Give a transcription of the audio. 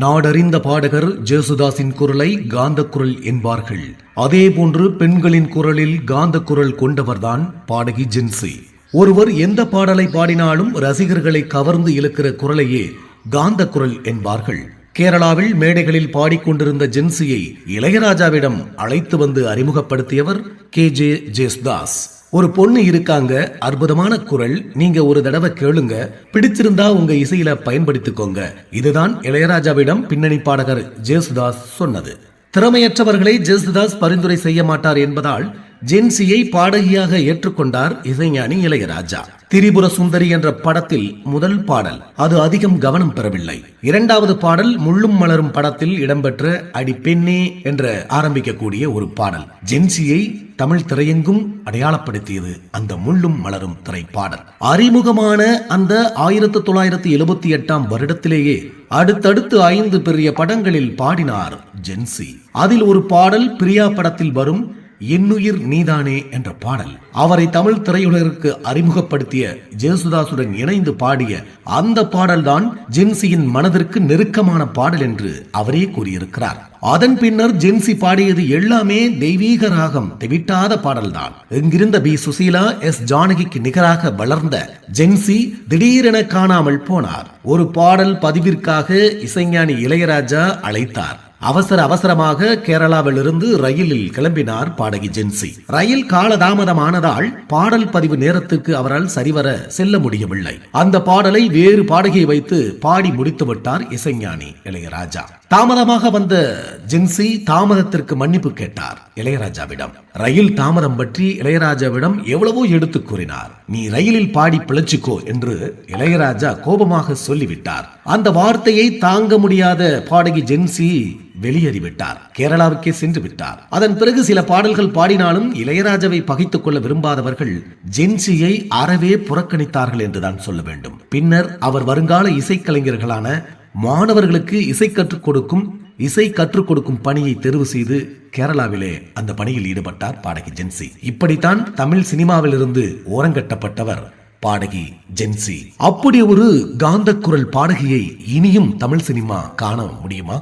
நாடறிந்த பாடகர் ஜேசுதாஸின் குரலை காந்த குரல் என்பார்கள் அதேபோன்று பெண்களின் குரலில் காந்த குரல் கொண்டவர்தான் பாடகி ஜென்சி. ஒருவர் எந்த பாடலை பாடினாலும் ரசிகர்களை கவர்ந்து இழுக்கிற குரலையே காந்த குரல் என்பார்கள். கேரளாவில் மேடைகளில் பாடிக்கொண்டிருந்த ஜென்சியை இளையராஜாவிடம் அழைத்து வந்து அறிமுகப்படுத்தியவர் கே ஜே ஜேசுதாஸ். ஒரு பொண்ணு இருக்காங்க அற்புதமான குரல் நீங்க ஒரு தடவை கேளுங்க பிடிச்சிருந்தா உங்க இசையில பயன்படுத்திக்கோங்க. இதுதான் இளையராஜாவிடம் பின்னணி பாடகர் ஜேசுதாஸ் சொன்னது. திறமையற்றவர்களை ஜேசுதாஸ் பரிந்துரை செய்ய மாட்டார் என்பதால் ஜென்சியை பாடகியாக ஏற்றுக்கொண்டார் இசைஞானி இளையராஜா. திரிபுர சுந்தரி என்ற படத்தில் முதல் பாடல் அது அதிகம் கவனம் பெறவில்லை. இரண்டாவது பாடல் முள்ளும் மலரும் படத்தில் இடம்பெற்ற அடி பெண்ணே என்ற ஆரம்பிக்கக்கூடிய ஒரு பாடல். ஜென்சியை தமிழ் திரையெங்கும் அடையாளப்படுத்தியது அந்த முள்ளும் மலரும் திரைப்பாடல். அறிமுகமான அந்த ஆயிரத்தி தொள்ளாயிரத்தி எழுபத்தி எட்டாம் வருடத்திலேயே அடுத்தடுத்து ஐந்து பெரிய படங்களில் பாடினார் ஜென்சி. அதில் ஒரு பாடல் பிரியா படத்தில் வரும் இன்னுயிர் நீதானே என்ற பாடல். அவரை தமிழ் திரையுலகிற்கு அறிமுகப்படுத்திய ஜேசுதாசுடன் இணைந்து பாடிய அந்த பாடல்தான் ஜென்சியின் மனதிற்கு நெருக்கமான பாடல் என்று அவரே கூறியிருக்கிறார். அதன் பின்னர் ஜென்சி பாடியது எல்லாமே தெய்வீக ராகம் தெவிட்டாத பாடல்தான். இங்கிருந்த பி. சுசீலா எஸ். ஜானகிக்கு நிகராக வளர்ந்த ஜென்சி திடீரென காணாமல் போனார். ஒரு பாடல் பதிவிற்காக இசைஞானி இளையராஜா அழைத்தார். அவசர அவசரமாக கேரளாவிலிருந்து ரயிலில் கிளம்பினார் பாடகி ஜென்சி. ரயில் காலதாமதமானதால் பாடல் பதிவு நேரத்துக்கு அவரால் சரிவர செல்ல முடியவில்லை. அந்த பாடலை வேறு பாடகியை வைத்து பாடி முடித்து விட்டார் இசைஞானி இளையராஜா. தாமதமாக வந்த ஜென்சி தாமதத்திற்கு மன்னிப்பு கேட்டார் இளையராஜாவிடம். ரயில் தாமதம் பற்றி இளையராஜாவிடம் எவ்வளவோ எடுத்து கூறினார். நீ ரயிலில் பாடி பிழைச்சுக்கோ என்று இளையராஜா கோபமாக சொல்லிவிட்டார். அந்த வார்த்தையை தாங்க முடியாத பாடகி ஜென்சி வெளியேறிவிட்டார். கேரளாவுக்கே சென்று விட்டார். அதன் பிறகு சில பாடல்கள் பாடினாலும் இளையராஜாவை பகைத்துக் கொள்ள விரும்பாதவர்கள் ஜென்சியை அறவே புறக்கணித்தார்கள் என்றுதான் சொல்ல வேண்டும். பின்னர் அவர் வருங்கால இசைக்கலைஞர்களான மாணவர்களுக்கு இசை கற்றுக் கொடுக்கும் இசை கற்றுக் கொடுக்கும் பணியை தெரிவு செய்து கேரளாவிலே அந்த பணியில் ஈடுபட்டார் பாடகி ஜென்சி. இப்படித்தான் தமிழ் சினிமாவிலிருந்து ஓரங்கட்டப்பட்டவர் பாடகி ஜென்சி. அப்படி ஒரு காந்த குரல் பாடகியை இனியும் தமிழ் சினிமா காண முடியுமா?